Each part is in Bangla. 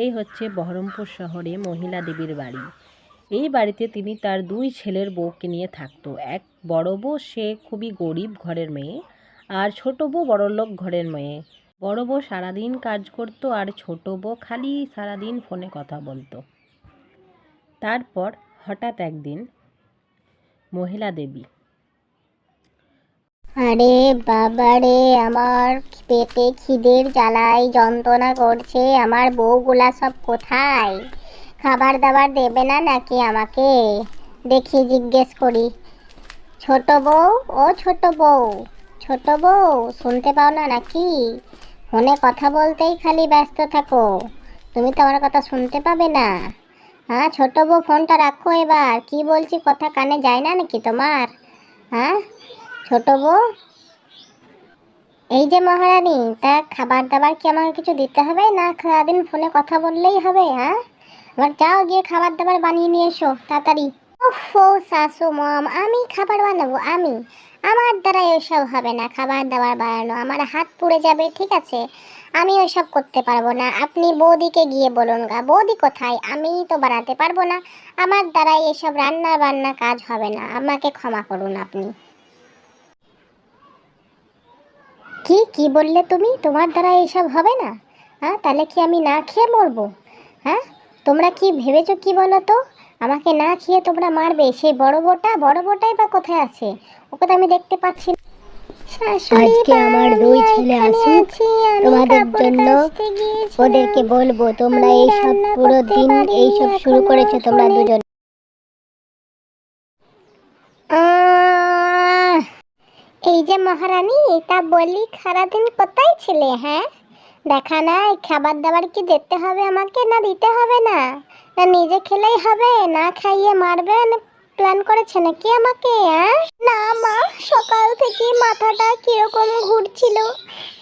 এই হচ্ছে বহরমপুর শহরে মহিলা দেবীর বাড়ি। এই বাড়িতে তিনি তার দুই ছেলের বউকে নিয়ে থাকতো। এক বড় বউ, সে খুবই গরিব ঘরের মেয়ে, আর ছোট বউ বড়লোক ঘরের মেয়ে। বড় বউ সারাদিন কাজ করতো, আর ছোট বউ খালি সারাদিন ফোনে কথা বলতো। তারপর হঠাৎ একদিন মহিলা দেবী আরে বাবারে আমার পেটে খিদের জ্বালাই যন্ত্রণা করছে, আমার বউগুলা সব কোথায়? খাবার দাবার দেবে না নাকি আমাকে? দেখি, জিজ্ঞেস করি। ছোট বউ? ও ছোট বউ। ছোট বউ, শুনতে পাও না নাকি? ফোনে কথা বলতেই খালি ব্যস্ত থাকো। তুমি তো আমার কথা শুনতে পাবে না। হ্যাঁ ছোট বউ, ফোনটা রাখো এবার। কি বলছি, কথা কানে যায় না নাকি তোমার? হ্যাঁ ছোট বউ? এই যে মহারানী, তা খাবার দাবার কি আমাকে কিছু দিতে হবে? না, সারাদিন ফোনে কথা বললেই হবে হ্যাঁ? এবার যাও গিয়ে খাবার দাবার বানিয়ে নিয়ে এসো, তাড়াতাড়ি। ওফো শাশু মম, আমি খাবার বানাবো, আমি? আমার দ্বারা এসব হবে না খাবার দাবার বানানো, আমার হাত পুড়ে যাবে, ঠিক আছে? আমি ওইসব করতে পারব না, আপনি বৌদিকে গিয়ে বলুন গা, বৌদি কোথায়? আমি তো বানাতে পারব না, আমার দ্বারা এসব রান্না বান্না কাজ হবে না, আমাকে ক্ষমা করুন আপনি। কি কি বললে তুমি? তোমার দ্বারা এইসব হবে না? হ্যাঁ তাহলে কি আমি না খেয়ে মরবো? হ্যাঁ তোমরা কি ভেবেছো কি বলো তো আমাকে না খেয়ে তোমরা মারবে? সেই বড় বউটা? বড় বউটাই বা কোথায় আছে? ওকে তো আমি দেখতে পাচ্ছি না। আজকে আমার আমি দুই ছেলে আসুক, তোমাদের জন্য ওদেরকে বলব তোমরা এইসব পুরো দিন এইসব শুরু করেছ তোমরা দুজন। যে মহারানী, তা বলি সারাদিন কোথায় ছিলে হ্যাঁ? দেখা না এই খাবার দাবার কি দিতে হবে আমাকে, না দিতে হবে না? না নিজে খেলেই হবে, না খাইয়ে মারবে, না প্ল্যান করেছে নাকি আমাকে হ্যাঁ? না মা, সকাল থেকে মাথাটা কীরকম ঘুরছিল,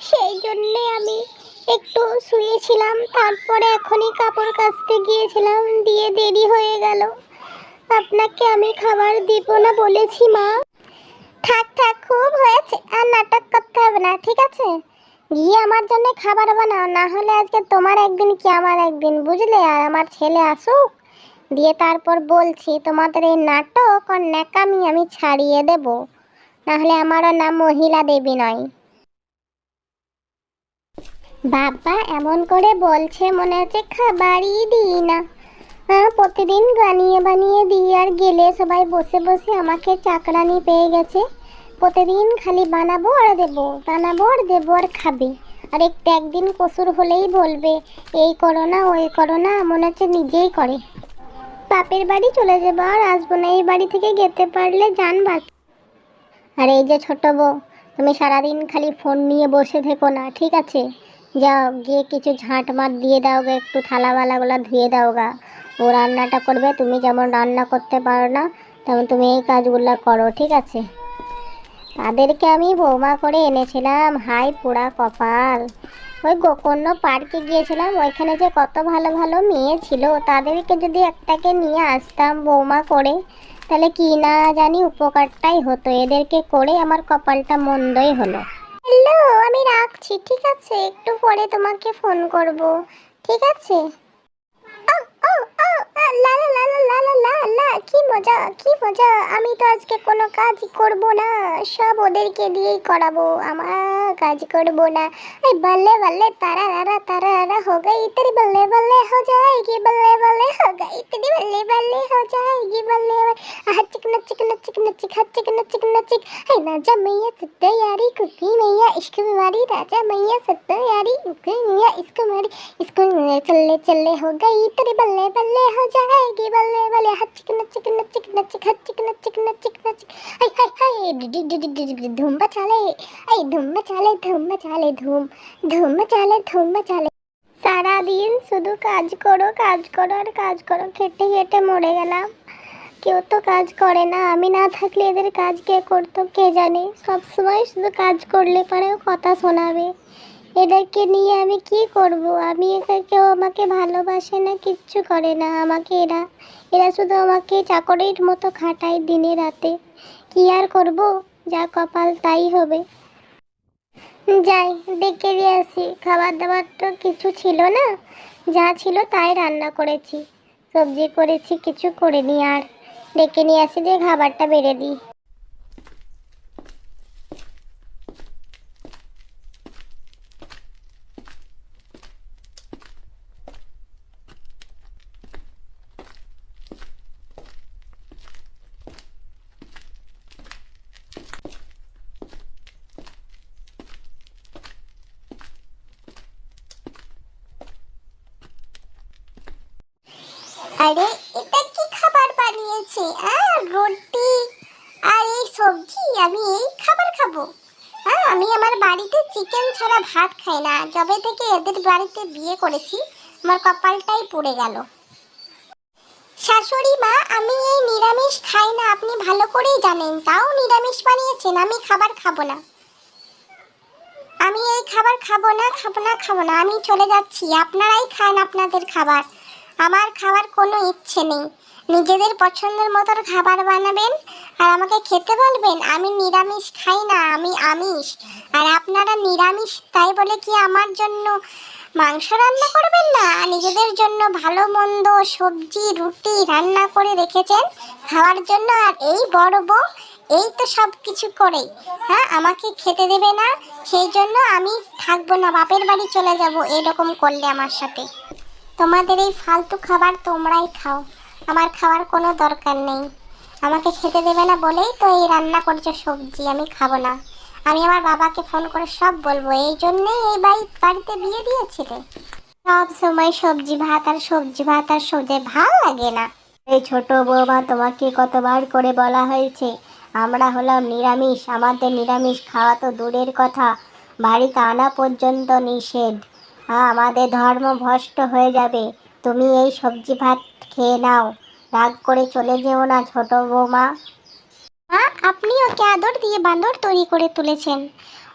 সেই জন্যে আমি একটু শুয়েছিলাম, তারপরে এখনই কাপড় কাচতে গিয়েছিলাম, দিয়ে দেরি হয়ে গেল। আপনাকে আমি খাবার দিব না বলেছি মা। থাক থাক, খুব হয়েছে। আর নাটক করতে হবে না, ঠিক আছে? গিয়ে আমার জন্য খাবার বানাও, না হলে আজকে তোমার একদিন কি আমার একদিন, বুঝলে? আর আমার ছেলে আসুক, দিয়ে তারপর বলছি, তোমাদের এই নাটক আর ন্যাকামি আমি ছাড়িয়ে দেব। নাহলে আমারও নাম মহিলা দেবী নয়। বাবা এমন করে বলছে, মনে হচ্ছে খাবারই দিই না। প্রতিদিন বানিয়ে বানিয়ে দিই আর গেলে সবাই বসে বসে আমাকে চাকরানি পেয়ে গেছে। প্রতিদিন খালি বানাবো আর দেবো, বানাবো আর দেবো আর খাবে। আর একটু একদিন কসুর হলেই বলবে, এই করো না, ওই করো না, মনে হচ্ছে নিজেই করে। বাপের বাড়ি চলে যাব আর আসব না, এই বাড়ি থেকে যেতে পারলে জান বাকি। আর এই যে ছোট বউ, তুমি সারাদিন খালি ফোন নিয়ে বসে থেকো না, ঠিক আছে? যাও, গিয়ে কিছু ঝাঁট মাট দিয়ে দাও গা একটু থালাবালাগুলো ধুয়ে দাও গা ও রান্নাটা করবে, তুমি যেমন রান্না করতে পারো না, তেমন তুমি এই কাজগুলো করো, ঠিক আছে? তাদেরকে আমি বৌমা করে এনেছিলাম, হাই পোড়া কপাল। ওই গোকর্ণ পার্কে গিয়েছিলাম, ওইখানে যে কত ভালো ভালো মেয়ে ছিল, তাদেরকে যদি একটাকে নিয়ে আসতাম বৌমা করে, তাহলে কি না জানি উপকারটাই হতো। এদেরকে করে আমার কপালটা মন্দই হলো। হ্যালো আমি রাখছি ঠিক আছে? একটু পরে তোমাকে ফোন করব। ঠিক আছে? না কি মজা কি মজা। আমি তো আজকে কোনো কাজ করব না। সব ওদেরকে দিয়েই করাবো। আমার কাজ করব না। এই বললে বললে তারা রারা তারা রারা হো গাই তেরি বললে বললে হো যায়গি বললে বললে হো গাই তেরি বললে বললে হো যায়গি বললে আহ চিক না চিক চিক না চিক চিক চিক হে না যা মাইয়া সত্য यारी कुकी मैया इश्क मारी राजा मैया सत्य यारी कुकी मैया इश्क मारी इसको चले चले हो गई तेरी बल्ले बल्ले हो जाएगी बल्ले বালে, হাত না চিক চিক। না চিক হাত না চিক না চিক না চিক চালে। এই ধুম চালে ধুম চালে, ধুম ধুম চালে ধুম চালে। সারাদিন শুধু কাজ করো কাজ করো, আর কাজ করো, খেটে খেটে মরে গেলাম। কেউ তো কাজ করে না, আমি না থাকলে এদের কাজ কে করতো কে জানে? সবসময় শুধু কাজ করলে পরেও কথা শোনাবে। এদেরকে নিয়ে আমি কি করব? আমি একা কেউ আমাকে ভালোবাসে না, কিচ্ছু করে না। আমাকে এরা এরা শুধু আমাকে চাকরির মতো খাটায় দিনে রাতে। কি আর করব? যা কপাল তাই হবে। যাই ডেকে দিয়ে আসি। খাবার দাবার তো কিছু ছিল না। যা ছিল তাই রান্না করেছি। সবজি করেছি, কিছু করিনি আর। ডেকে নিয়ে আসি দিয়ে খাবারটা বেড়ে দিই আরে এটা কি খাবার বানিয়েছে? আর রুটি আর এই সবজি? আমি এই খাবার খাব। হ্যাঁ আমি আমার বাড়িতে চিকেন ছাড়া ভাত খাই না। যবে থেকে এদের বাড়িতে বিয়ে করেছি, আমার কপালটাই পুড়ে গেল। শাশুড়ি মা, আমি এই নিরামিষ খাই না, আপনি ভালো করেই জানেন। তাও নিরামিষ বানিয়েছেন, আমি খাবার খাব না। আমি এই খাবার খাব না খাব না খাব না। আমি চলে যাচ্ছি। আপনারাই খান আপনাদের খাবার। আমার খাওয়ার কোনো ইচ্ছে নেই। নিজেদের পছন্দের মতো খাবার বানাবেন আর আমাকে খেতে বলবেন, আমি নিরামিষ খাই না, আমি আমিষ। আর আপনারা নিরামিষ, তাই বলে কি আমার জন্য মাংস রান্না করবেন না? নিজেদের জন্য ভালো মন্দ সবজি, রুটি রান্না করে রেখেছেন খাওয়ার জন্য। আর এই বড় বউ, এই তো সব কিছু করে হ্যাঁ আমাকে খেতে দেবে না, সেই জন্য আমি থাকব না, বাপের বাড়ি চলে যাব, এরকম করলে আমার সাথে। তোমাদের এই ফালতু খাবার তোমরাই খাও। আমার খাওয়ার কোনো দরকার নেই। আমাকে খেতে দেবে না বলেই তো এই রান্না করছ সবজি, আমি খাব না। আমি আমার বাবাকে ফোন করে সব বলব। এই জন্যই এই বাড়ি বাড়িতে বিয়ে দিয়েছিলে। সব সময় সবজি ভাত আর সবজি ভাত আর সবজি ভালো লাগে না। এই ছোট বৌমা, তোমাকে কতবার করে বলা হয়েছে? আমরা হলাম নিরামিষ। আমাদের নিরামিষ খাওয়া তো দূরের কথা। বাড়িতে আনা পর্যন্ত নিষেধ। আমাদের ধর্ম ভ্রষ্ট হয়ে যাবে। তুমি এই সবজি ভাত খেয়ে নাও। রাগ করে চলে যেও না ছোট বৌমা। মা, আপনি ওকে আদর দিয়ে বান্দর তৈরি করে তুলেছেন।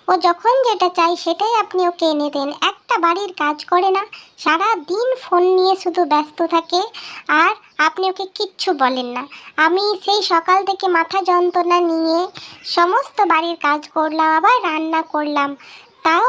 ও যখন যেটা চাই সেটাই আপনি ওকে এনে দেন। একটা বাড়ির কাজ করে না, সারা দিন ফোন নিয়ে শুধু ব্যস্ত থাকে। আর আপনি ওকে কিচ্ছু বলেন না। আমি সেই সকাল থেকে মাথা যন্ত্রণা নিয়ে সমস্ত বাড়ির কাজ করলাম, আবার রান্না করলাম। তাও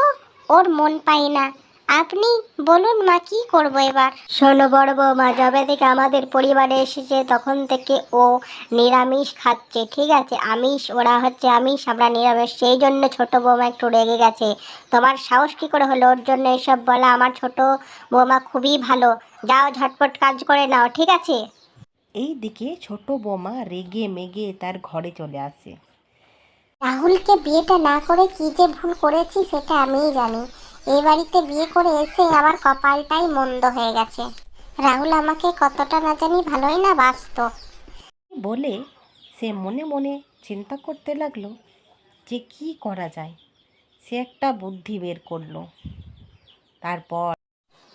ওর মন পাই না। আপনি বলুন মা কি করব এবার? শোনো বড় বৌমা যবে থেকে আমাদের পরিবারে এসেছে তখন থেকে ও নিরামিষ খাচ্ছে ঠিক আছে? আমিষ ওরা হচ্ছে আমিষ আমরা নিরামিষ সেই জন্য ছোট বৌমা একটু রেগে গেছে। তোমার সাহস কি করে হলো? ওর জন্য এসব বলা আমার ছোট বৌমা খুবই ভালো। যাও ঝটপট কাজ করে নাও ঠিক আছে? এই দিকে ছোট বৌমা রেগে মেগে তার ঘরে চলে আসে। রাহুলকে বিয়েটা না করে কি যে ভুল করেছি সেটা আমিই জানি। এই বাড়িতে বিয়ে করে এসে আমার কপালটাই মন্দ হয়ে গেছে। রাহুল আমাকে কতটা না জানি ভালোই না বাসত বলে সে মনে মনে চিন্তা করতে লাগল যে কি করা যায়। সে একটা বুদ্ধি বের করল। তারপর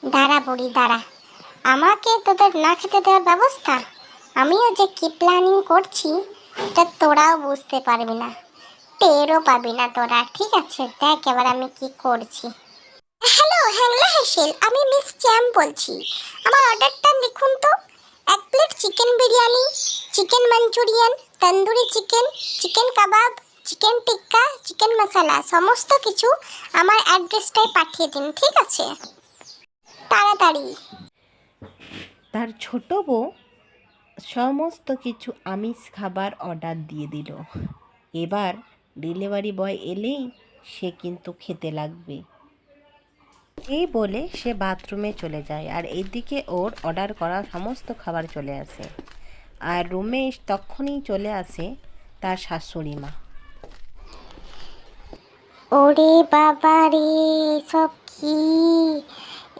দাঁড়া বুড়ি দাঁড়া। আমাকে তোদের না খেতে দেওয়ার ব্যবস্থা? আমিও যে কি প্ল্যানিং করছি এটা তোরাও বুঝতে পারবি না। টেরও পাবি না তোরা ঠিক আছে? দেখ এবার আমি কি করছি। হ্যালো, হ্যাংলা হেসেল, আমি মিস চ্যাম বলছি। আমার অর্ডারটা লিখুন তো। এক plate chicken biryani, chicken Manchurian, tandoori chicken chicken kebab, chicken tikka, chicken masala, সমস্ত কিছু আমার অ্যাড্রেসটায় পাঠিয়ে দিন, ঠিক আছে? তাড়াতাড়ি। তার ছোট বউ সমস্ত কিছু আমিষ খাবার অর্ডার দিয়ে দিল। এবার ডেলিভারি বয় এলেই সে কিন্তু খেতে লাগবে। এই বলে সে বাথরুমে চলে যায় আর এদিকে ওর অর্ডার করা সমস্ত খাবার চলে আসে। আর রুমে তখনই চলে আসে তার শাশুড়ি মা। ওরে বাবা রে সব কি?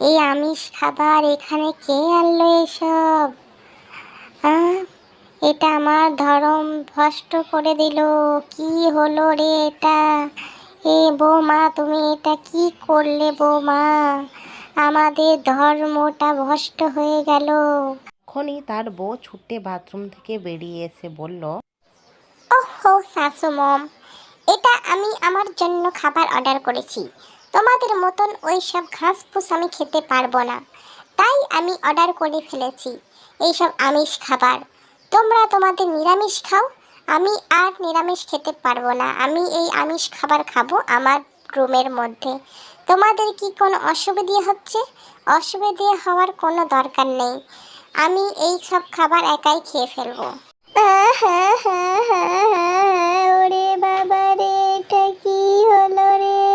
এই আমিষ খাবার এখানে কে আনলো এসব? এটা আমার ধরম ভষ্ট করে দিল। কি হলো রে এটা? এ বৌমা তুমি এটা কি করলে বৌমা? আমাদের ধর্মটা ভষ্ট হয়ে গেল। তখনই তার বউ ছুটে বাথরুম থেকে বেরিয়ে এসে বলল ওহো শাশু মম এটা আমি আমার জন্য খাবার অর্ডার করেছি। তোমাদের মতন ওই সব ঘাস ফুস আমি খেতে পারব না। তাই আমি অর্ডার করে ফেলেছি। এইসব আমিষ খাবার। তোমরা তোমাদের নিরামিষ খাও আমি আর নিরামিষ খেতে পারব না। আমি এই আমিষ খাবার খাব আমার রুমের মধ্যে। তোমাদের কি কোনো অসুবিধে হচ্ছে? অসুবিধে হওয়ার কোনো দরকার নেই। আমি এই সব খাবার একাই খেয়ে ফেলব। ওরে বাবা রে, এটা কি হলো রে?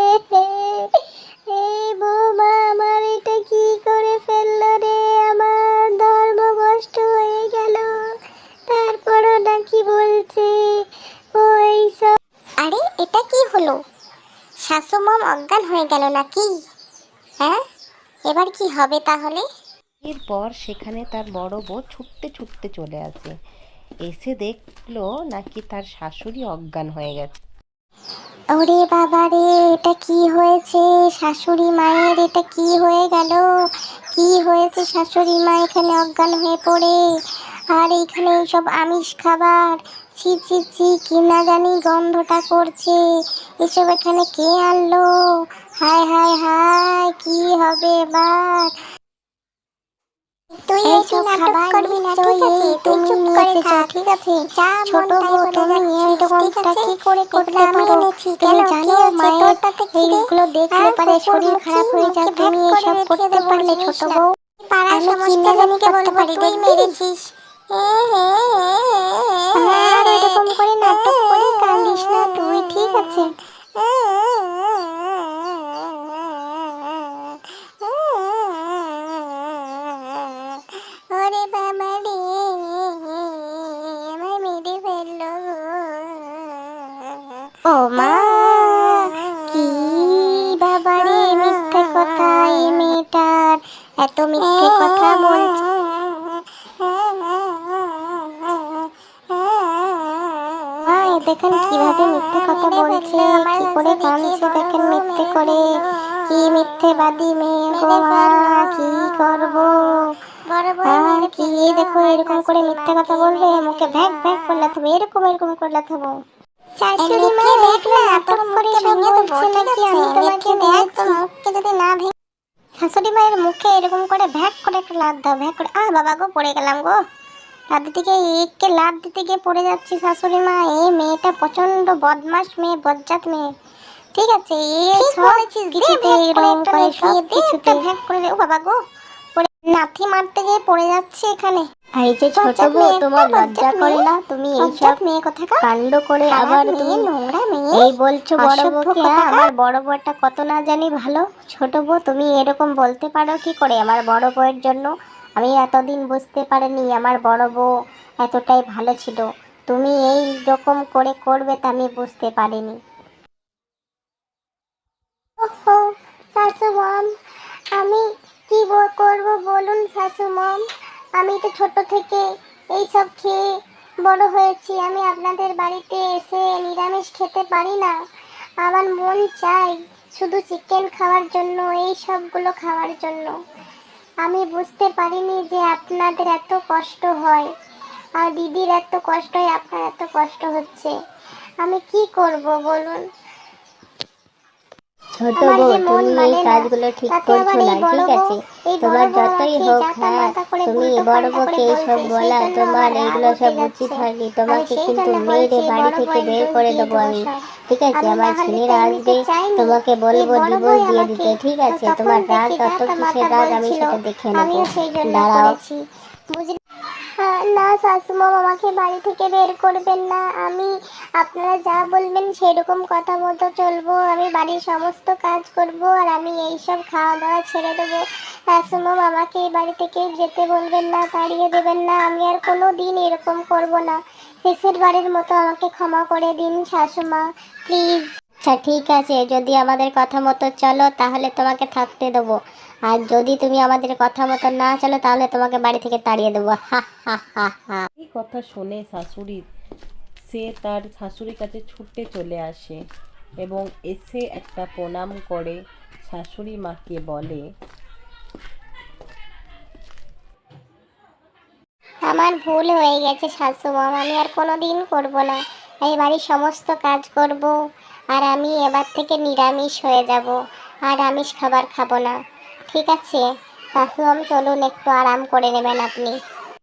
হয়ে গেল নাকি? হ্যাঁ? এবার কি হবে তাহলে? এরপর সেখানে তার বড় বউ ছুটতে ছুটতে চলে আসে। এসে দেখল নাকি তার শাশুড়ি অজ্ঞান হয়ে গেছে। ওরে বাবা রে এটা কি হয়েছে? শাশুড়ি মায়ের এটা কি হয়ে গেল? কি হয়েছে শাশুড়ি মা এখানে অজ্ঞান হয়ে পড়ে? আর এইখানে সব আমিষ খাবার? ছি ছি ছি কি না জানি গন্ধটা করছে। এসব এখানে কে আনলো? হায় হায় হায় কি হবে এবার? তুই এইসব খাবার করবি না ঠিক আছে? তুই চুপ করে থাক ঠিক আছে? ছোট বউ তুমি এইরকমটা কি করে করতে পারো তুমি জানো মায়ের এইগুলো দেখলে পারে শরীর খারাপ হয়ে যায় তুমি এইসব করতে পারলে ছোট বউ। আমি কিনে জানিকে বলতে পারি তুই মেরেছিস। আর এরকম করে নাটক করে কাঁদিস না তুই ঠিক আছে ওরে বাবা রে আমায় মেরে ফেলল ও মা কি বাবা রে মিথ্যে কথা এই এত মিথ্যে কথা বলছে দেখেন কীভাবে মিথ্যে কথা বলছে, কি করে কাঁদছে দেখেন মিথ্যে করে। কি মিথ্যেবাদী মেয়ে গো কি করব? আর কি, দেখো, এরকম করে মিথ্যে কথা বলবে, মুখে ভ্যাক ভ্যাক করলে থাকবে, এরকম এরকম করলে থাকব। শাশুড়ি মা দেখ না নাটক করে সব বলছে নাকি? আমি তোমাকে দেখ মুখকে যদি না ভেঙে শাশুড়ি মায়ের মুখে এরকম করে ভ্যাক করে একটা লাদ দাও ভ্যাক করে আহ বাবা গো পড়ে গেলাম গো। লাদ থেকে একে লাদ দিতে গিয়ে পড়ে যাচ্ছি শাশুড়ি মা। এই মেয়েটা প্রচণ্ড বদমাস মেয়ে বজ্জাত মেয়ে। ঠিক আছে এই সব কিছুতে এরকম করে সব কিছুতে ভ্যাক করে ও বাবা গো নাথি মারতে গিয়ে পড়ে যাচ্ছে এখানে। এই যে ছোট বউ তোমার লজ্জা করে না? তুমি এইসব মেয়ে কাণ্ড করে আবার তুমি নোংরা মেয়ে এই বলছো বড় বউকে আমার বড় বউটা কত না জানি ভালো। ছোট বউ তুমি এরকম বলতে পারো কি করে আমার বড় বউয়ের জন্য? আমি এতদিন বুঝতে পারিনি আমার বড় বউ এতটাই ভালো ছিল। তুমি এই রকম করে করবে তা আমি বুঝতে পারিনি। ছোট থেকে এই সব খেয়ে বড় হয়েছি। আমি আপনাদের বাড়িতে এসে নিরামিষ খেতে পারি না। আমার মন চাই শুধু চিকেন খাওয়ার জন্য, এই সবগুলো খাওয়ার জন্য। আমি বুঝতে পারিনি যে আপনাদের এত কষ্ট হয় আর দিদির এত কষ্ট হয় আপনার এত কষ্ট হচ্ছে। আমি কি করব বলুন? ছোট বউ তুমি মানে এই কাজগুলো ঠিক করছ না ঠিক আছে? তোমার যতই হোক হ্যাঁ তুমি বড় বউকে এইসব বলা তোমার এগুলো সব উচিত। হয়নি। তোমাকে কিন্তু বলছি, বাড়ি থেকে বের করে দেবো আমি। ঠিক আছে? আমি আমার ছেলেরা আসবে তোমাকে বলব ডিভোর্স দিয়ে দিতে ঠিক আছে? তোমার রাগ জাতা কিসের রাগ আমি সেটা দেখে নেব। দাঁড়াও। বুঝলি? হ্যাঁ, না শাশুমাম আমাকে বাড়ি থেকে বের করবেন না। আমি আপনারা যা বলবেন সেরকম কথা মতো চলবো। আমি বাড়ির সমস্ত কাজ করব আর আমি এই সব খাওয়া দাওয়া ছেড়ে দেবো। শাশুমাম আমাকে এই বাড়ি থেকে যেতে বলবেন না, তাড়িয়ে দেবেন না। আমি আর কোনো দিন এরকম করব না। শেষের বাড়ির মতো আমাকে ক্ষমা করে দিন, শাশুমা, প্লিজ। আচ্ছা ঠিক আছে, যদি আমাদের কথা মতো চলো, তাহলে তোমাকে থাকতে দেবো। আর যদি তুমি আমাদের কথা মতো না চলো তাহলে তোমাকে বাড়ি থেকে তাড়িয়ে দেবো। হা হা হা হা। এই কথা শুনে শাশুড়ি সে তার শাশুড়ির কাছে ছুটে চলে আসে এবং এসে একটা প্রণাম করে শাশুড়ি মাকে বলে আমার ভুল হয়ে গেছে শাশু শাশুমাম আমি আর কোনো দিন করব না। এই বাড়ির সমস্ত কাজ করব আর আমি এবার থেকে নিরামিষ হয়ে যাব। আর আমিষ খাবার খাব না। ঠিক আছে। শাশুমাম চলুন একটু আরাম করে নেবেন আপনি।